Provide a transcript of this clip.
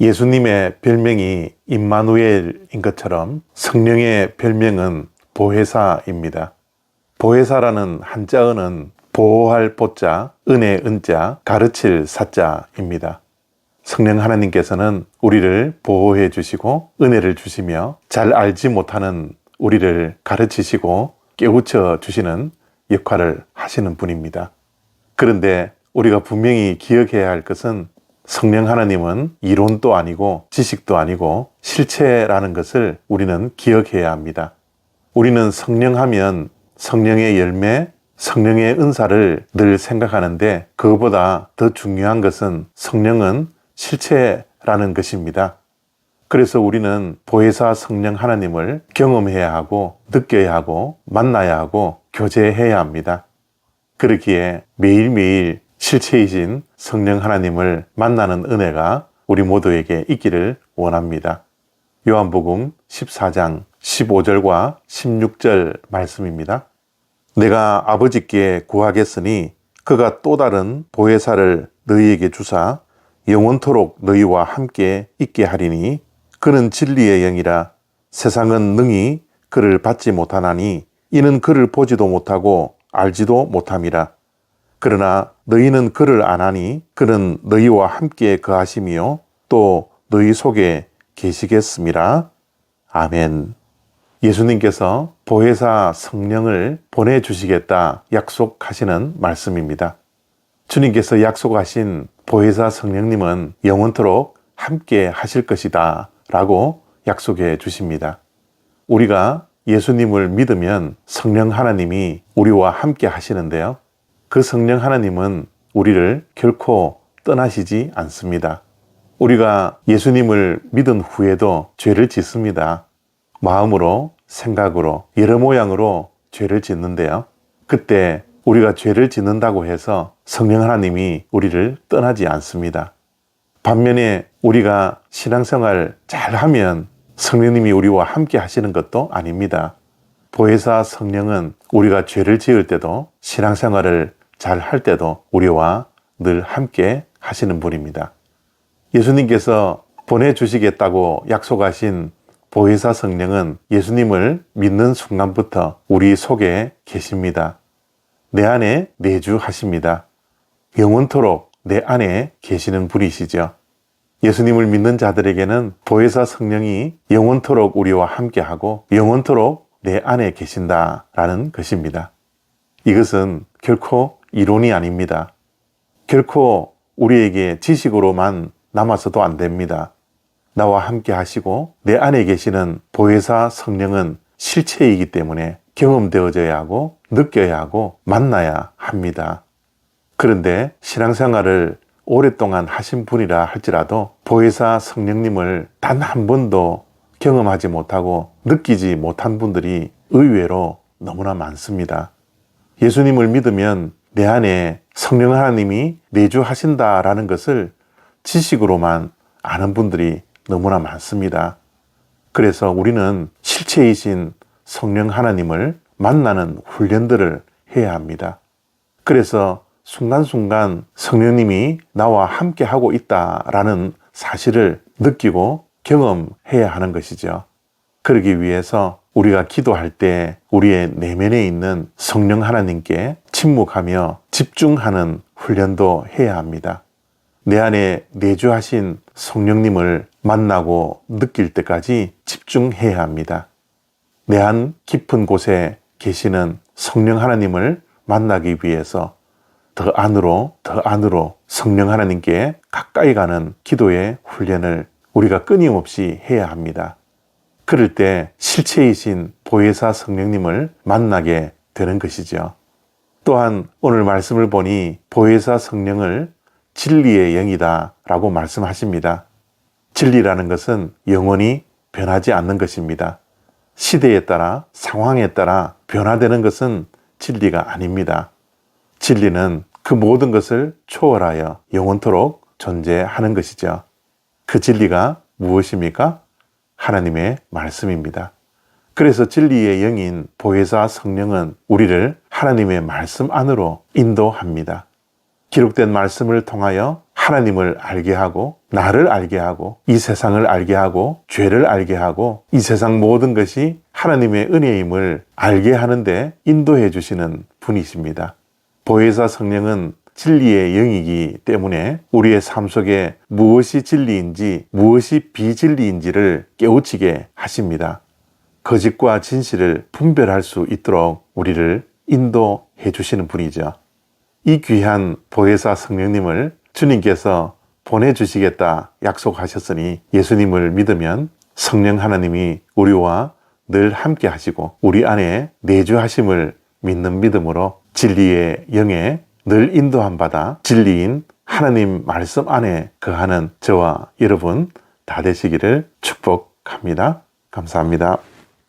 예수님의 별명이 임마누엘인 것처럼 성령의 별명은 보혜사입니다. 보혜사라는 한자어는 보호할 보자, 은혜 은자, 가르칠 사자입니다. 성령 하나님께서는 우리를 보호해 주시고 은혜를 주시며 잘 알지 못하는 우리를 가르치시고 깨우쳐 주시는 역할을 하시는 분입니다. 그런데 우리가 분명히 기억해야 할 것은 성령 하나님은 이론도 아니고 지식도 아니고 실체라는 것을 우리는 기억해야 합니다. 우리는 성령 하면 성령의 열매, 성령의 은사를 늘 생각하는데 그것보다 더 중요한 것은 성령은 실체라는 것입니다. 그래서 우리는 보혜사 성령 하나님을 경험해야 하고 느껴야 하고 만나야 하고 교제해야 합니다. 그렇기에 매일매일 실체이신 성령 하나님을 만나는 은혜가 우리 모두에게 있기를 원합니다. 요한복음 14장 15절과 16절 말씀입니다. 내가 아버지께 구하겠으니 그가 또 다른 보혜사를 너희에게 주사 영원토록 너희와 함께 있게 하리니 그는 진리의 영이라 세상은 능히 그를 받지 못하나니 이는 그를 보지도 못하고 알지도 못함이라 그러나 너희는 그를 아나니 그는 너희와 함께 거하심이요 또 너희 속에 계시겠습니다. 아멘. 예수님께서 보혜사 성령을 보내주시겠다 약속하시는 말씀입니다. 주님께서 약속하신 보혜사 성령님은 영원토록 함께 하실 것이다 라고 약속해 주십니다. 우리가 예수님을 믿으면 성령 하나님이 우리와 함께 하시는데요. 그 성령 하나님은 우리를 결코 떠나시지 않습니다. 우리가 예수님을 믿은 후에도 죄를 짓습니다. 마음으로, 생각으로, 여러 모양으로 죄를 짓는데요. 그때 우리가 죄를 짓는다고 해서 성령 하나님이 우리를 떠나지 않습니다. 반면에 우리가 신앙생활 잘 하면 성령님이 우리와 함께 하시는 것도 아닙니다. 보혜사 성령은 우리가 죄를 지을 때도 신앙생활을 잘 할 때도 우리와 늘 함께 하시는 분입니다. 예수님께서 보내주시겠다고 약속하신 보혜사 성령은 예수님을 믿는 순간부터 우리 속에 계십니다. 내 안에 내주하십니다. 영원토록 내 안에 계시는 분이시죠. 예수님을 믿는 자들에게는 보혜사 성령이 영원토록 우리와 함께하고 영원토록 내 안에 계신다라는 것입니다. 이것은 결코 이론이 아닙니다. 결코 우리에게 지식으로만 남아서도 안 됩니다. 나와 함께 하시고 내 안에 계시는 보혜사 성령은 실체이기 때문에 경험되어져야 하고 느껴야 하고 만나야 합니다. 그런데 신앙생활을 오랫동안 하신 분이라 할지라도 보혜사 성령님을 단 한 번도 경험하지 못하고 느끼지 못한 분들이 의외로 너무나 많습니다. 예수님을 믿으면 내 안에 성령 하나님이 내주하신다라는 것을 지식으로만 아는 분들이 너무나 많습니다. 그래서 우리는 실체이신 성령 하나님을 만나는 훈련들을 해야 합니다. 그래서 순간순간 성령님이 나와 함께 하고 있다라는 사실을 느끼고 경험해야 하는 것이죠. 그러기 위해서 우리가 기도할 때 우리의 내면에 있는 성령 하나님께 침묵하며 집중하는 훈련도 해야 합니다. 내 안에 내주하신 성령님을 만나고 느낄 때까지 집중해야 합니다. 내 안 깊은 곳에 계시는 성령 하나님을 만나기 위해서 더 안으로, 더 안으로 성령 하나님께 가까이 가는 기도의 훈련을 우리가 끊임없이 해야 합니다. 그럴 때 실체이신 보혜사 성령님을 만나게 되는 것이죠. 또한 오늘 말씀을 보니 보혜사 성령을 진리의 영이다 라고 말씀하십니다. 진리라는 것은 영원히 변하지 않는 것입니다. 시대에 따라 상황에 따라 변화되는 것은 진리가 아닙니다. 진리는 그 모든 것을 초월하여 영원토록 존재하는 것이죠. 그 진리가 무엇입니까? 하나님의 말씀입니다. 그래서 진리의 영인 보혜사 성령은 우리를 하나님의 말씀 안으로 인도합니다. 기록된 말씀을 통하여 하나님을 알게 하고 나를 알게 하고 이 세상을 알게 하고 죄를 알게 하고 이 세상 모든 것이 하나님의 은혜임을 알게 하는데 인도해 주시는 분이십니다. 보혜사 성령은 진리의 영이기 때문에 우리의 삶 속에 무엇이 진리인지 무엇이 비진리인지를 깨우치게 하십니다. 거짓과 진실을 분별할 수 있도록 우리를 인도해 주시는 분이죠. 이 귀한 보혜사 성령님을 주님께서 보내주시겠다 약속하셨으니 예수님을 믿으면 성령 하나님이 우리와 늘 함께 하시고 우리 안에 내주하심을 믿는 믿음으로 진리의 영에 늘 인도함 받아 진리인 하나님 말씀 안에 거하는 저와 여러분 다 되시기를 축복합니다. 감사합니다.